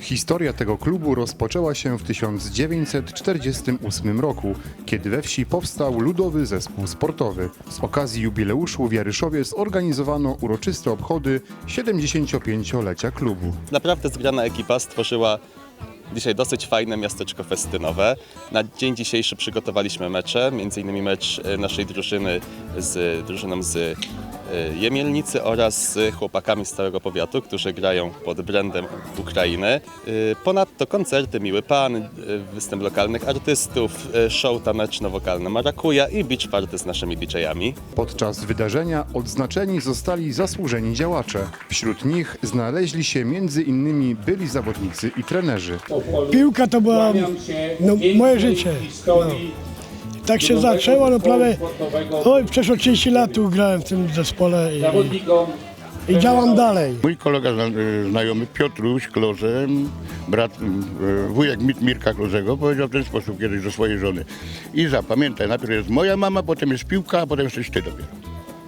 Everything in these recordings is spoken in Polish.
Historia tego klubu rozpoczęła się w 1948 roku, kiedy we wsi powstał Ludowy Zespół Sportowy. Z okazji jubileuszu w Jaryszowie zorganizowano uroczyste obchody 75-lecia klubu. Naprawdę zgrana ekipa stworzyła dzisiaj dosyć fajne miasteczko festynowe. Na dzień dzisiejszy przygotowaliśmy mecze, innymi mecz e, naszej drużyny z drużyną z Jemielnicy oraz z chłopakami z całego powiatu, którzy grają pod brandem Ukrainy. E, Ponadto koncerty Miły Pan, e, występ lokalnych artystów, show taneczno-wokalne Marakuja i beach party z naszymi DJ-ami. Podczas wydarzenia odznaczeni zostali zasłużeni działacze. Wśród nich znaleźli się m.in. byli zawodnicy i trenerzy. Piłka to była no, moje życie. No. Tak się zaczęło, no prawie oj, przeszło 30 lat tu grałem w tym zespole i, i działam dalej. Mój kolega zna- znajomy Piotruś Kloże, brat, y, wujek Mir- Mirka Klozego, powiedział w ten sposób kiedyś do swojej żony. Iza, pamiętaj, najpierw jest moja mama, potem jest piłka, a potem jesteś ty dopiero.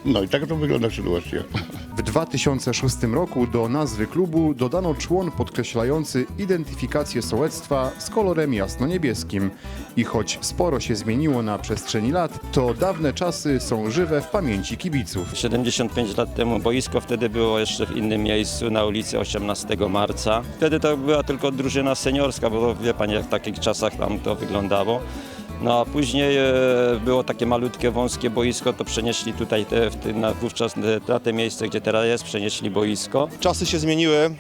No i tak to wygląda sytuacja. W 2006 roku do nazwy klubu dodano człon podkreślający identyfikację sołectwa z kolorem jasno-niebieskim. I choć sporo się zmieniło na przestrzeni lat, to dawne czasy są żywe w pamięci kibiców. 75 lat temu boisko wtedy było jeszcze w innym miejscu, na ulicy 18 marca. Wtedy to była tylko drużyna seniorska, bo wie pani jak w takich czasach tam to wyglądało. No a później e, było takie malutkie, wąskie boisko, to przenieśli tutaj te, w tym, na, wówczas e, na te miejsce, gdzie teraz jest, przenieśli boisko. Czasy się zmieniły.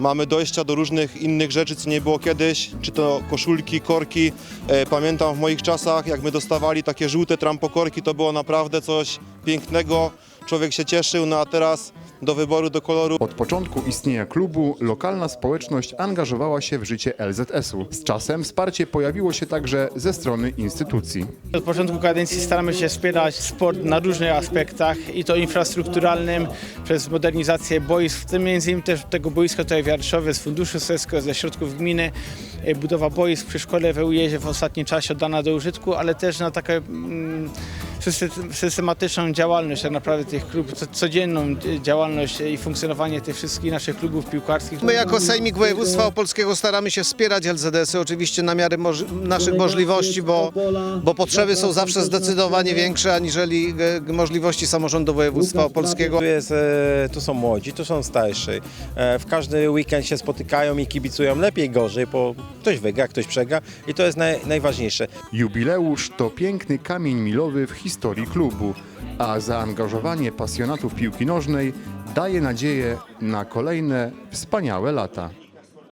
Mamy dojścia do różnych innych rzeczy, co nie było kiedyś, czy to koszulki, korki. E, Pamiętam w moich czasach, jak my dostawali takie żółte trampokorki, to było naprawdę coś pięknego. Człowiek się cieszył, no a teraz do wyboru, do koloru. Od początku istnienia klubu lokalna społeczność angażowała się w życie LZS-u. Z czasem wsparcie pojawiło się także ze strony instytucji. Od początku kadencji staramy się wspierać sport na różnych aspektach i to infrastrukturalnym, przez modernizację boisk, w tym między innymi też tego boiska tutaj w Jarszowie z Funduszu Sesko, ze środków gminy, e, budowa boisk przy szkole w Eujezie w ostatnim czasie oddana do użytku, ale też na taką mm, systematyczną działalność tak naprawdę tych klubów, co- codzienną e, działalność i funkcjonowanie tych wszystkich naszych klubów piłkarskich. My jako Sejmik Województwa Opolskiego staramy się wspierać LZS-y oczywiście na miarę moż- naszych możliwości, bo, bo potrzeby są zawsze zdecydowanie większe aniżeli e, możliwości samorządu województwa opolskiego. Tu, jest, e, tu są młodzi, tu są starsi. E, W każdy weekend się spotykają i kibicują lepiej, gorzej, bo ktoś wygra, ktoś przegra i to jest naj, najważniejsze. Jubileusz to piękny kamień milowy w historii klubu, a zaangażowanie pasjonatów piłki nożnej daje nadzieję na kolejne wspaniałe lata.